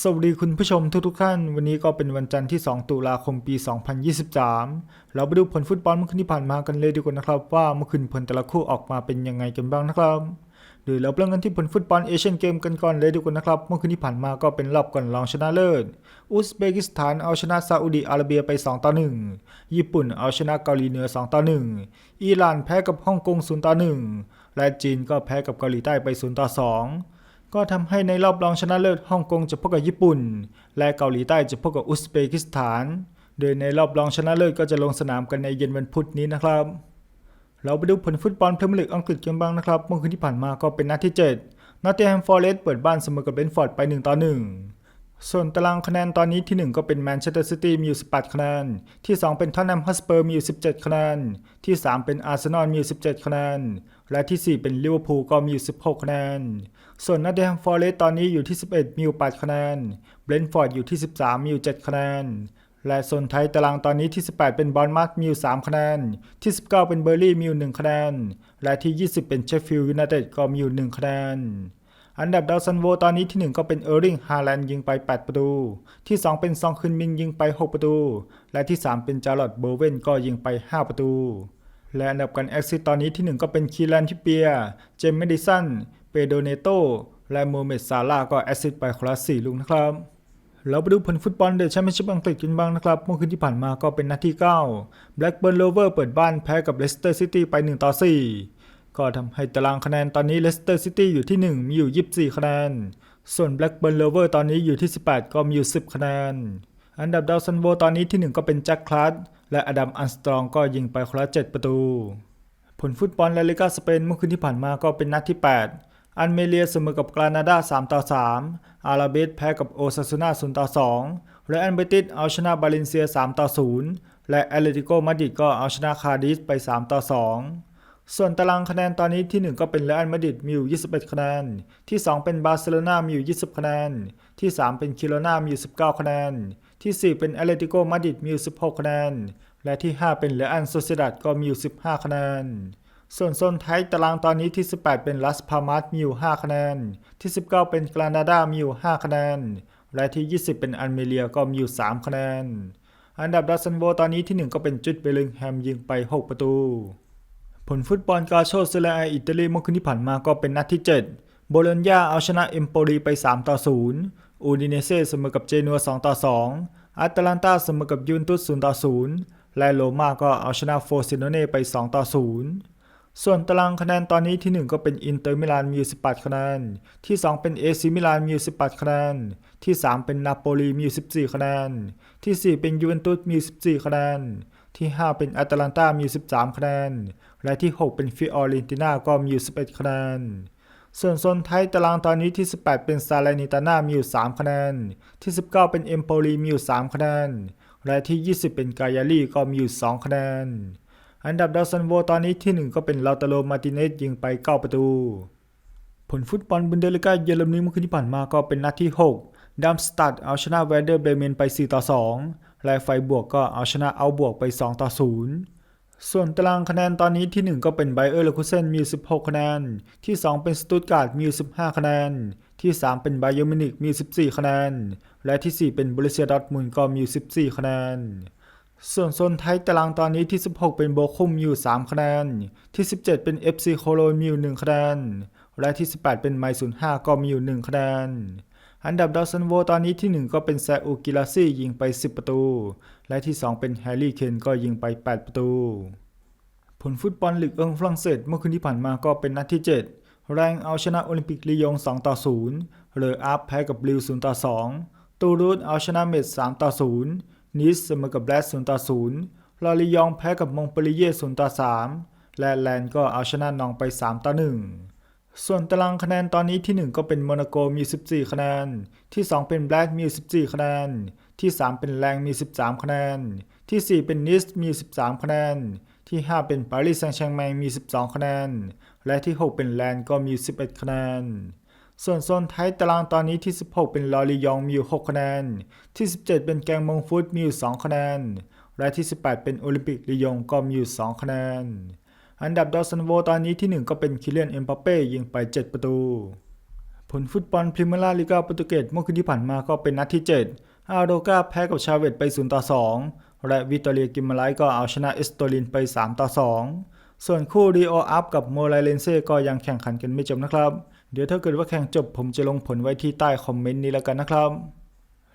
สวัสดีคุณผู้ชมทุกๆท่าน วันนี้ก็เป็นวันจันทร์ที่ 2 ตุลาคมปี 2023 เราไปดูผลฟุตบอลเมื่อคืนที่ผ่านมากันเลยดีกว่านะครับ ว่าเมื่อคืนผลแต่ละคู่ออกมาเป็นยังไงกันบ้างนะครับโดยเราเริ่มกันที่ผลฟุตบอลเอเชียนเกมกันก่อนเลยดีกว่านะครับ เมื่อคืนที่ผ่านมาก็เป็นรอบก่อนรองชนะเลิศ อุซเบกิสถานเอาชนะซาอุดิอาระเบียไป 2 ต่อ 1 ญี่ปุ่นเอาชนะเกาหลีเหนือ 2 ต่อ 1 อิหร่านแพ้กับฮ่องกง 0 ต่อ 1 และจีนก็แพ้กับเกาหลีใต้ไป 0 ต่อ 2 ก็ทำให้ในรอบรองชนะเลิศฮ่องกงจะพบกับญี่ปุ่น และเกาหลีใต้จะพบกับอุซเบกิสถาน โดยในรอบรองชนะเลิศก็จะลงสนามกันในเย็นวันพุธนี้นะครับ เราไปดูผลฟุตบอลพรีเมียร์ลีกอังกฤษกันบ้างนะครับ เมื่อคืนที่ผ่านมาก็เป็นนัดที่ 7นอตเทแฮมฟอร์เรสต์เปิดบ้านเสมอกับเบนฟอร์ดไป 1 ต่อ 1 ส่วนตารางคะแนนตอนนี้ที่ 1 ก็เป็นแมนเชสเตอร์ซิตี้มีอยู่18 คะแนน ที่ 2 เป็นท็อตแนมฮอสเปอร์มีอยู่17 คะแนน ที่ 3 เป็นอาร์เซนอลมีอยู่17 คะแนน และที่ 4 เป็นลิเวอร์พูลก็มีอยู่16 คะแนน ส่วนนอตติงแฮมฟอร์เรสต์ตอนนี้อยู่ที่ 11 มีอยู่8คะแนน เบรนท์ฟอร์ดอยู่ที่ 13 มีอยู่7คะแนน และโซนไทยตารางตอนนี้ที่ 18 เป็นบอลมัดมีอยู่3คะแนน ที่ 19 เป็นเบอร์ลี่มีอยู่1คะแนน และที่ 20 เป็นเชฟฟิลด์ยูไนเต็ดก็มีอยู่1คะแนน อันดับดาวซันโวตอนนี้ที่ 1 ก็เป็นเออร์ริงฮาแลนด์ยิงไป 8 ประตู ที่ 2 เป็นซองคึนมินยิงไป 6 ประตู และที่ 3 เป็นจาร์ลอตเบอร์เวนก็ยิงไป 5 ประตู และอันดับการแอคซิสตอนนี้ที่ 1 ก็เป็นคีแลนทิเปีย เจมส์เมดิสัน เปโดเนโต และโมเมดซาลาก็แอสซิตไปคนละ4ลูกนะครับเราไปดูผลฟุตบอลเดอะแชมเปี้ยนชิพอังกฤษกันบ้างนะครับ เมื่อคืนที่ผ่านมาก็เป็นนัดที่9 Blackburn Rover เปิดบ้านแพ้กับ Leicester City ไป 1 ต่อ 4 ก็ทำให้ตารางคะแนนตอนนี้ Leicester City อยู่ที่ 1 มีอยู่ 24 คะแนน ส่วน Blackburn Rover ตอนนี้อยู่ที่ 18 ก็มีอยู่ 10 คะแนน อันดับดาวซันโวตอนนี้ที่ 1 ก็เป็นแจ็คคลัสและอดัมอันสตรองก็ยิงไปคนละ 7 ประตู ผลฟุตบอลลาลิกาสเปนเมื่อคืนที่ผ่านมาก็เป็นนัดที่ 8 อันเมเลียเสมอกับกรานาดา 3 ต่อ 3 อาราเบสแพ้กับโอซาซูนา0ต่อ 2 และอันเบติสเอาชนะบาเลนเซีย 3 ต่อ 0 และแอตเลติโกมาดริดก็เอาชนะคาดิสไป 3 ต่อ 2 ส่วนตารางคะแนนตอนนี้ที่ 1 ก็เป็นเรอัลมาดริดมีอยู่ 21 คะแนน ที่ 2 เป็นบาร์เซโลนามีอยู่ 20 คะแนน ที่ 3 เป็นคิโรนามีอยู่ 19 คะแนน ที่ 4 เป็นแอตเลติโกมาดริดมีอยู่ 16 คะแนน และที่ 5 เป็นเรอัลโซเซดัดก็มีอยู่ 15 คะแนน ส่วนโซนท้ายตารางตอนนี้ที่ 18 เป็นลัสพามัสมีอยู่ 5 คะแนน ที่ 19 เป็นกรานาดามีอยู่ 5 คะแนน และที่ 20 เป็นอันเมเลียก็มีอยู่ 3 คะแนน อันดับดัซซันโวตอนนี้ที่ 1 ก็เป็นจุดเบลลิงแฮมยิงไป 6 ประตู ผลฟุตบอลกาโชเซเรียอิตาลีเมื่อคืนที่ผ่านมาก็เป็นนัดที่ 7 โบโลญญาเอาชนะเอมโปลีไป 3 ต่อ 0 อูดิเนเซ่เสมอกับเจนัว 2 ต่อ 2 อัตแลนตาเสมอกับยูนตุส 0 ต่อ 0 และโรมาก็เอาชนะโฟซิโนเน่ไป 2 ต่อ 0 ส่วนตารางคะแนนตอนนี้ที่ 1 ก็เป็นอินเตอร์มิลานมี 18 คะแนน ที่ 2 เป็นเอซิมิลานมี 18 คะแนน ที่ 3 เป็นนาโปลีมี 14 คะแนน ที่ 4 เป็นยูเวนตุสมี 14 คะแนน ที่ 5 เป็นแอตแลนตามี 13 คะแนน และที่ 6 เป็นฟิออเรนติน่าก็มีอยู่ 11 คะแนน ส่วนโซนไทยตารางตอนนี้ที่ 18 เป็นซาเลนิตาน่ามีอยู่ 3 คะแนน ที่ 19 เป็นเอมโปลีมีอยู่ 3 คะแนน และที่ 20 เป็นกายาลีก็มีอยู่ 2 คะแนน อันดับดาวซันโวตอนนี้ที่ 1 ก็เป็นลาตาโลมาติเนสยิงไป 9 ประตู ผลฟุตบอลบุนเดลิกาเยอรมนีเมื่อคืนที่ผ่านมาก็เป็นนัดที่ 6ดัมสตัดเอาชนะแวนเดอร์เบรเมนไป 4 ต่อ 2 และไฟบวกก็เอาชนะเอาบวกไป 2 ต่อ 0 ส่วนตารางคะแนนตอนนี้ที่ 1 ก็เป็นไบเออร์เลคุเซนมี 16 คะแนน ที่ 2 เป็นสตุตการ์ดมี 15 คะแนน ที่ 3 เป็นไบเยอร์มินิกมี 14 คะแนน และที่ 4 เป็นบริเซียดอร์ทมุนก็มี 14 คะแนน ส่วนโซนไทยตารางตอนนี้ที่ 16 เป็นโบคุมมีอยู่3คะแนน ที่ 17 เป็น FC โคโลนมีอยู่1คะแนน และที่ 18 เป็นไมศูนย์5ก็มีอยู่1คะแนน อันดับดาวซันโวตอนนี้ที่ 1 ก็เป็นแซอูกิลาซี่ยิงไป 10 ประตู และที่ 2 เป็นแฮร์รี่เคนก็ยิงไป 8 ประตู ผลฟุตบอลลีกเอิงฝรั่งเศสเมื่อคืนที่ผ่านมาก็เป็นนัดที่ 7 แรงเอาชนะโอลิมปิกลียง 2 ต่อ 0 เลออาร์ฟแพ้กับลิว 0 ต่อ 2 ตูรูดเอาชนะเมด3ต่อ 0 นิสเสมอกับแบรด0ต่อ 0 ลอริยองแพ้กับมงเปรีเย่0ต่อ 3 และแลนด์ก็เอาชนะนองไป 3 ต่อ 1 ส่วนตารางคะแนนตอนนี้ที่ 1 ก็เป็นโมนาโกมี 14 คะแนน ที่ 2 เป็นแบล็กมี 14 คะแนน ที่ 3 เป็นแรงมี 13 คะแนน ที่ 4 เป็นนิสมี 13 คะแนน ที่ 5 เป็นปารีสแซงต์แชร์กแมงมี 12 คะแนน และที่ 6 เป็นแลนด์ก็มี 11 คะแนน ส่วนโซนท้ายตารางตอนนี้ที่ 16 เป็นลอริยองมีอยู่6คะแนน ที่ 17 เป็นแกงมงฟุตมีอยู่2คะแนน และที่ 18 เป็นโอลิมปิกลียงก็มีอยู่2คะแนน อันดับดาวซันโวตอนนี้ที่ 1 ก็เป็นคิเลียนเอ็มบัปเป้ยิงไป 7 ประตู ผลฟุตบอลพรีเมียร์ลีกาโปรตุเกสเมื่อคืนที่ผ่านมาก็เป็นนัดที่ 7 อาโดกาแพ้กับชาเวตไป 0 ต่อ 2 และวิตอเรียกิมมาไลก็เอาชนะเอสโตลินไป 3 ต่อ 2 ส่วนคู่รีโออัพกับโมไลเลนเซ่ก็ยังแข่งขันกันไม่จบนะครับ เดี๋ยวถ้าเกิดว่าแข่งจบผมจะลงผลไว้ที่ใต้คอมเมนต์นี้แล้วกันนะครับ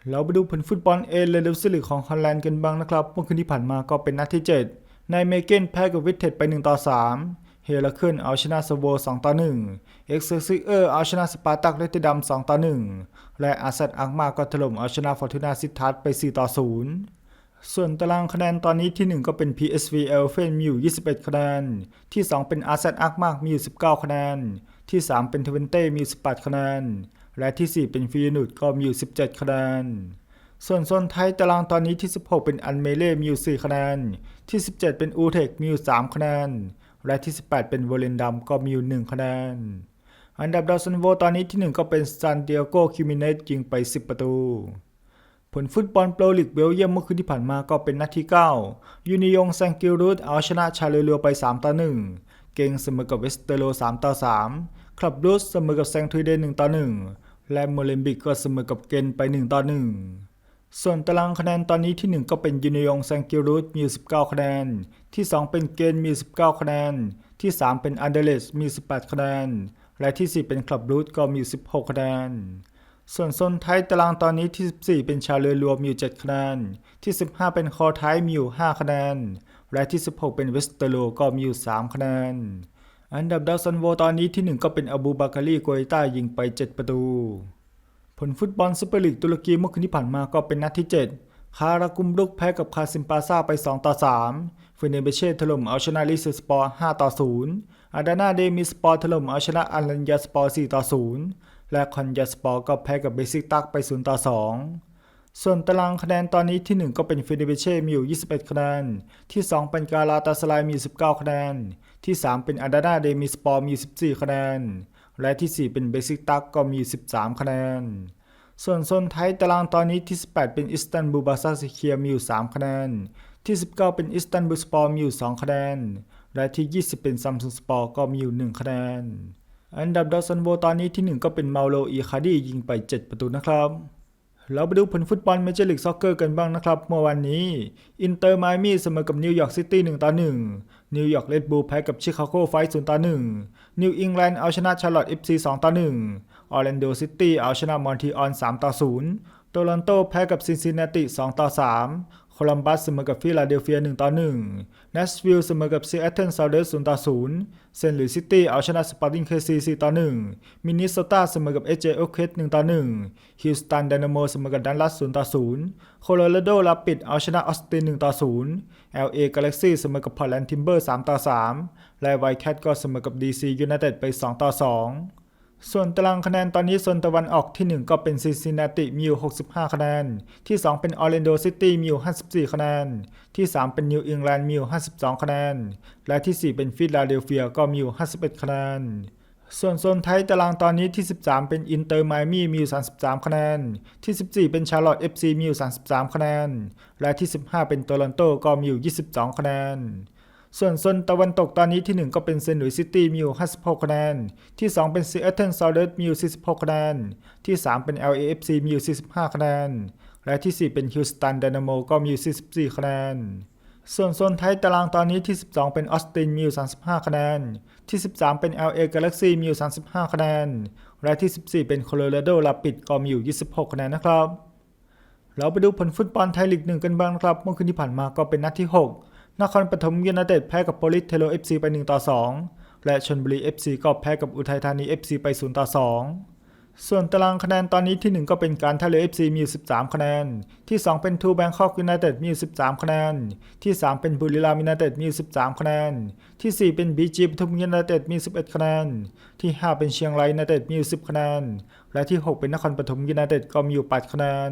เราไปดูผลฟุตบอลเอเลเดลซิลิกของฮอลแลนด์กันบ้างนะครับเมื่อคืนที่ผ่านมาก็เป็นนัดที่ 7 ในเมเกนแพ้กับวิเทดไป 1 ต่อ 3 เฮลาคินเอาชนะสโว2ต่อ1เอ็กซ์ซิเออร์เอาชนะสปาร์ตักเลติดัม2ต่อ 1 และอาซัดอักมาก็ถล่มเอาชนะฟอร์ตูนาซิทัสไป 4 ต่อ 0ส่วนตารางคะแนนตอนนี้ที่ 1 ก็เป็น PSV e l f e n มีอยู่ 21 คะแนน ที่ 2 เป็นอาซัดอักมากมีอยู่ 19 คะแนน ที่ 3 เป็นเทเวนเต้มีอยู่ 18 คะแนน และที่ 4 เป็นฟิยนุดก็มีอยู่ 17 คะแนน ส่วนโซนไทยตารางตอนนี้ที่ 16 เป็นอันเมเล่มีอยู่ 4 คะแนน ที่ 17 เป็นอูเทคมีอยู่ 3 คะแนน และที่ 18 เป็นโวเลนดัมก็มีอยู่ 1 คะแนน อันดับดาวซันโวตอนนี้ที่ 1 ก็เป็นซานเดียโกคิมิเนสยิงไป 10 ประตู ผลฟุตบอลโปรลีกเบลเยียมเมื่อคืนที่ผ่านมาก็เป็นนัดที่ 9 ยูนิยงแซงกิลรูดเอาชนะชาเลเรือไป 3 ต่อ 1 เกงเสมอกับเวสเตโร3ต่อ 3 คลับรูสเสมอกับแซงทรีเดน1ต่อ 1 และโมเลมบิกก็เสมอกับเกนไป 1 ต่อ 1 ส่วนตารางคะแนนตอนนี้ที่ 1 ก็เป็นยูนิยงแซงกิลรูดมี 19 คะแนน ที่ 2 เป็นเกนมี 19 คะแนน ที่ 3 เป็นอันเดเลสมี 18 คะแนน และที่ 4 เป็นคลับรูทก็มี 16 คะแนน ส่วนโซนไทยตารางตอนนี้ที่ 14 เป็นชาเรือรวมมี 7 คะแนน ที่ 15 เป็นคอไทยมีอยู่ 5 คะแนน และที่ 16 เป็นเวสเตโรก็มีอยู่ 3 คะแนน อันดับดาวซันโวตอนนี้ที่ 1 ก็เป็นอบูบาการีโกยต้ายิงไป 7 ประตู ผลฟุตบอลซูเปอร์ลีกตุรกีเมื่อคืนที่ผ่านมาก็เป็นนัดที่ 7 คารากุมรุกแพ้กับคาซิมปาซาไป 2 ต่อ3เฟเนเบเช่ถล่มเอาชนะลิซสปอร์5ต่อ0อาดานาเดมิสปอร์ถล่มเอาชนะอัลลันยาสปอร์4ต่อ0และคอนยาสปอร์ก็แพ้กับเบซิกตักไป0ต่อ2ส่วนตารางคะแนนตอนนี้ที่ 1 ก็เป็นเฟเนเบเช่มีอยู่ 21 คะแนน ที่ 2 เป็นกาลาตาสลายมี 19 คะแนน ที่ 3 เป็นอาดานาเดมิสปอร์มี 14 คะแนน และที่ 4 เป็นเบซิกตักก็มี 13 คะแนน ส่วนโซนไทยตารางตอนนี้ที่ 18 เป็นอิสตันบูลบาซาซิเคียมีอยู่ 3 คะแนน ที่ 19 เป็นอิสตันบูลสปอร์มีอยู่ 2 คะแนน และที่ 20 เป็นซัมซุงสปอร์ก็มีอยู่ 1 คะแนน อันดับดาวซันโวตอนนี้ที่ 1 ก็เป็นมาโลอีคาดียิงไป 7 ประตูนะครับเราไปดูผลฟุตบอลเมเจอร์ลีกซ็อกเกอร์กันบ้างนะครับ เมื่อวันนี้ อินเตอร์ไมอามี่เสมอกับนิวยอร์กซิตี้1ต่อ1 นิวยอร์กเรดบูลแพ้กับชิคาโกไฟท์0ต่อ1นิวอิงแลนด์เอาชนะชาร์ลอตต์เอฟซี2ต่อ1ออร์แลนโดซิตี้เอาชนะมอนทรีออล3ต่อ0โตลอนโตแพ้กับซินซินนาติ2ต่อ3 โคลัมบัสเสมอกับฟิลาเดลเฟีย1ต่อ1เนสวิลล์เสมอกับซีแอตเทิลซาวเดอร์0ต่อ0เซนต์หลุยส์ซิตี้เอาชนะสปอร์ติ้งเคซี4ต่อ1มินนิโซตาเสมอกับเอเจโอเคส1ต่อ1ฮิวสตันไดนาโมเสมอกับดันลัส0ต่อ0โคโลราโดรับปิดเอาชนะออสติน1ต่อ0 LA Galaxy เสมอกับพอร์ตแลนด์ทิมเบอร์3ต่อ3และไวแคทก็เสมอกับ DC United ไป2ต่อ2 ส่วนตารางคะแนนตอนนี้โซนตะวันออกที่ 1 ก็เป็นซินซินนาติมีอยู่ 65 คะแนน ที่ 2 เป็นออร์แลนโดซิตี้มีอยู่ 54 คะแนน ที่ 3 เป็นนิวอิงแลนด์มีอยู่ 52 คะแนน และที่ 4 เป็นฟิลาเดลเฟียก็มีอยู่ 51 คะแนน ส่วนโซนไทยตารางตอนนี้ที่ 13 เป็นอินเตอร์ไมอามี่มีอยู่ 33 คะแนน ที่ 14 เป็นชาร์ลอตเอฟซีมีอยู่ 33 คะแนน และที่ 15 เป็นโตลอนโตก็มีอยู่ 22 คะแนน ส่วนโซนตะวันตกตอนนี้ที่ 1 ก็เป็นเซนต์หลุยส์ซิตี้มีอยู่56คะแนน ที่ 2 เป็นซีแอตเทิลซาวเดอร์มีอยู่46คะแนน ที่ 3 เป็น LAFC มีอยู่45คะแนน และที่ 4 เป็นฮิวสตันไดนาโมก็มีอยู่44คะแนน ส่วนโซนไทยตารางตอนนี้ที่ 12 เป็นออสตินมีอยู่35คะแนน ที่ 13 เป็น LA Galaxy มีอยู่35คะแนน และที่ 14 เป็นโคโลราโดลาปิดก็มีอยู่ 26คะแนนนะครับเราไปดูผลฟุตบอลไทยลีกหนึ่งกันบ้างครับ เมื่อคืนที่ผ่านมาก็เป็นนัดที่ 6 นครปฐมยูไนเต็ดแพ้กับโปลิสเทโลเอฟซีไป 1 ต่อ 2 และชลบุรี FC ก็แพ้กับอุทัยธานี FC ไป 0 ต่อ 2 ส่วนตารางคะแนนตอนนี้ที่ 1 ก็เป็นการท่าเรือ FC มีอยู่13 คะแนน ที่ 2 เป็นทูแบงคอกยูไนเต็ดมีอยู่13 คะแนน ที่ 3 เป็นบุรีรัมย์ยูไนเต็ดมีอยู่13 คะแนน ที่ 4 เป็นบีจีปทุมยูไนเต็ดมี 11 คะแนน ที่ 5 เป็นเชียงรายยูไนเต็ดมีอยู่10 คะแนน และที่ 6 เป็นนครปฐมยูไนเต็ดก็มีอยู่ 8 คะแนน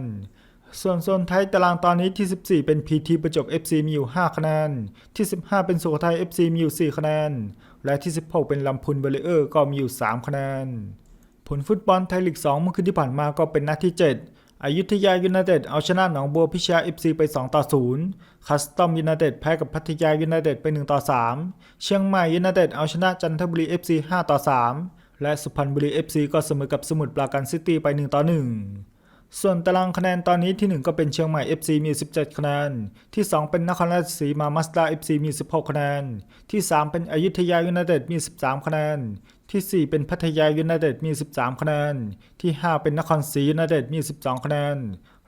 ส่วนโซนไทยตารางตอนนี้ที่ 14 เป็น PT ประจวบ FC มีอยู่ 5 คะแนน ที่ 15 เป็นสุโขทัย FC มีอยู่ 4 คะแนน และที่ 16 เป็นลำพูนเบลเออร์ก็มีอยู่ 3 คะแนน ผลฟุตบอลไทยลีก 2 เมื่อคืนที่ผ่านมาก็เป็นนัดที่ 7อยุธยายูไนเต็ดเอาชนะหนองบัวพิชยา FC ไป 2 ต่อ 0 คัสตอมยูไนเต็ดแพ้กับพัทยายูไนเต็ดไป 1 ต่อ 3 เชียงใหม่ยูไนเต็ดเอาชนะจันทบุรี FC 5 ต่อ 3 และสุพรรณบุรี FC ก็เสมอกับสมุทรปราการซิตี้ไป 1 ต่อ 1 ส่วนตารางคะแนนตอนนี้ที่ 1 ก็เป็นเชียงใหม่ FC มี 17 คะแนน ที่ 2 เป็นนครราชสีมามัสดา FC มี 16 คะแนน ที่ 3 เป็นอยุธยายูไนเต็ดมี 13 คะแนน ที่ 4 เป็นพัทยายูไนเต็ดมี 13 คะแนน ที่ 5 เป็นนครศรียูไนเต็ดมี 12 คะแนน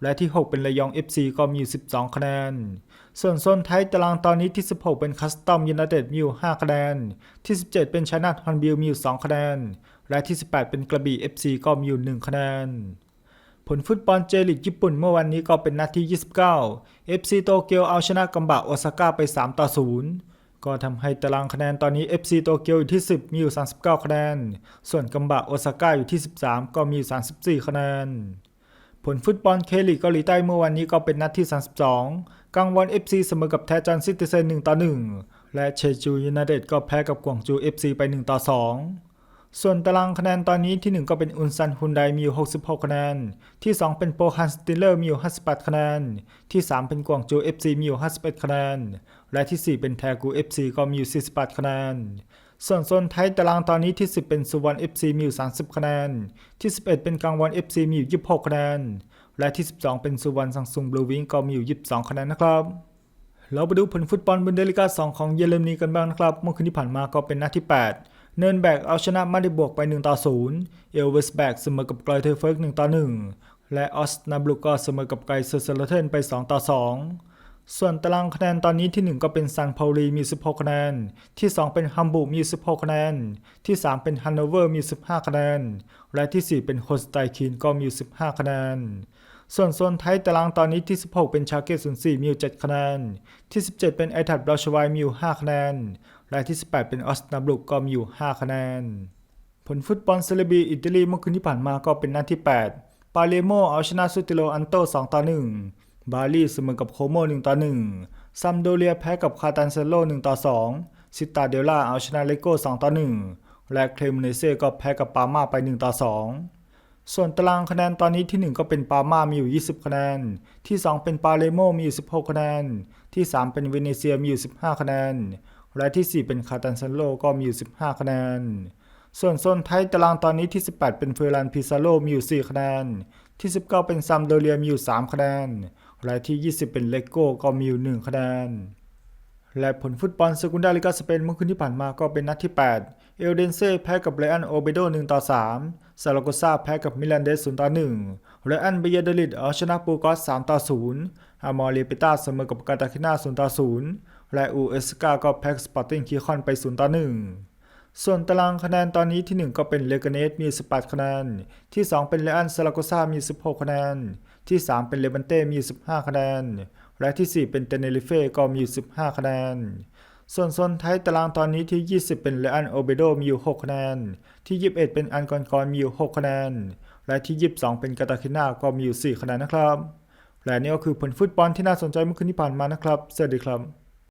และที่ 6 เป็นระยอง FC ก็มี 12 คะแนน ส่วนโซนท้ายตารางตอนนี้ที่ 16 เป็นคัสตอมยูไนเต็ดมีอยู่5คะแนน ที่ 17 เป็นชนะฮอนบิลมีอยู่2คะแนน และที่ 18 เป็นกระบี่ FC ก็มีอยู่1คะแนน ผลฟุตบอลเจลีกญี่ปุ่นเมื่อวันนี้ก็เป็นนัดที่ 29 FC โตเกียวเอาชนะกัมบะโอซาก้าไป 3 ต่อ 0 ก็ทำให้ตารางคะแนนตอนนี้ FC โตเกียวอยู่ที่ 10 มีอยู่ 39 คะแนน ส่วนกัมบะโอซาก้าอยู่ที่ 13 ก็มีอยู่ 34 คะแนน ผลฟุตบอลเคลีกเกาหลีใต้เมื่อวันนี้ก็เป็นนัดที่ 32 กังวอน FC เสมอกับแทจันซิติเซน1ต่อ 1 และเชจูยูไนเต็ดก็แพ้กับกวางจู FC ไป 1 ต่อ 2 ส่วนตารางคะแนนตอนนี้ที่ 1 ก็เป็นอุนซันฮุนไดมีอยู่ 66 คะแนน ที่ 2 เป็นโปฮันสติเลอร์มีอยู่ 58 คะแนน ที่ 3 เป็นกวางจู FC มีอยู่ 51 คะแนน และที่ 4 เป็นแทกู FC ก็มีอยู่ 48 คะแนน ส่วนโซนไทยตารางตอนนี้ที่ 10 เป็นสุวรรณ FC มีอยู่ 30 คะแนน ที่ 11 เป็นกังวอน FC มีอยู่ 26 คะแนน และที่ 12 เป็นสุวรรณซังซุงบลูวิงก็มีอยู่ 22 คะแนนนะครับเราไปดูผลฟุตบอลบุนเดลิกา2ของเยอรมนีกันบ้างนะครับ เมื่อคืนที่ผ่านมาก็เป็นนัดที่ 8 เนินแบกเอาชนะมาดิบวกไป 1 ต่อ 0 เอลเวสแบกเสมอกับไกลเทอร์เฟิร์ก1ต่อ 1 และออสนาบลุกก็เสมอกับไกลเซอร์เซเลเทนไป 2 ต่อ 2 ส่วนตารางคะแนนตอนนี้ที่ 1 ก็เป็นซันพาลีมี 16 คะแนน ที่ 2 เป็นฮัมบูร์มี 16 คะแนน ที่ 3 เป็นฮันโนเวอร์มี 15 คะแนน และที่ 4 เป็นโฮสไตคินก็มี 15 คะแนนส่วนโซนไทยตารางตอนนี้ที่ 16 เป็นชาเกต04มีอยู่7คะแนน ที่ 17 เป็นไอทัดบราชวายมีอยู่5คะแนน และที่ 18 เป็นออสนาบลุกก็มีอยู่ 5 คะแนน ผลฟุตบอลเซเลบีอิตาลีเมื่อคืนที่ผ่านมาก็เป็นนัดที่ 8 ปาเลโมเอาชนะซูติโลอันโต 2 ต่อ 1 บาลีเสมอกับโคโม 1 ต่อ 1 ซัมโดเรียแพ้กับคาตันเซโล 1 ต่อ 2 ซิตาเดล่าเอาชนะเลโก้ 2 ต่อ 1 และเคลมเนเซ่ก็แพ้กับปาม่าไป 1 ต่อ 2ส่วนตารางคะแนนตอนนี้ที่ 1 ก็เป็นปาม่ามีอยู่ 20 คะแนน ที่ 2 เป็นปาเลโมมีอยู่ 16 คะแนน ที่ 3 เป็นเวเนเซียมีอยู่ 15 คะแนน และที่ 4 เป็นคาตันเซโลก็มีอยู่ 15 คะแนน ส่วนโซนไทยตารางตอนนี้ที่ 18 เป็นเฟอร์ลันพิซาโลมีอยู่ 4 คะแนน ที่ 19 เป็นซัมโดเรียมีอยู่ 3 คะแนน และที่ 20 เป็นเลโก้ก็มีอยู่ 1 คะแนน และผลฟุตบอลเซกุนดาลิกาสเปนเมื่อคืนที่ผ่านมาก็เป็นนัดที่ 8 เอลเดนเซ่แพ้กับเรอันโอเบโด1ต่อ3ซาลาโกซาแพ้กับมิลันเดส0ต่อ1เรอันเบียดลิดเอาชนะปูกอส3ต่อ0อามอรีเปต้าเสมอกับกาตาคินา0ต่อ0 และอูเอสกาก็แพ้สปอร์ติ้งคีคอนไป0ต่อ1ส่วนตารางคะแนนตอนนี้ที่ 1 ก็เป็นเลกาเนสมี 18 คะแนน ที่ 2 เป็นเรอันซาลาโกซามี 16 คะแนน ที่ 3 เป็นเลบันเต้มี 15 คะแนน และที่ 4 เป็นเตเนริเฟ่ก็มี 15 คะแนนส่วนโซนท้ายตารางตอนนี้ที่ 20 เป็นเรอันโอเบโดมีอยู่ 6 คะแนน ที่ 21 เป็นอันกอนกอนมีอยู่ 6 คะแนน และที่ 22 เป็นกาตาคินาก็มีอยู่ 4 คะแนนนะครับ และนี่ก็คือผลฟุตบอลที่น่าสนใจเมื่อคืนที่ผ่านมานะครับ สวัสดีครับ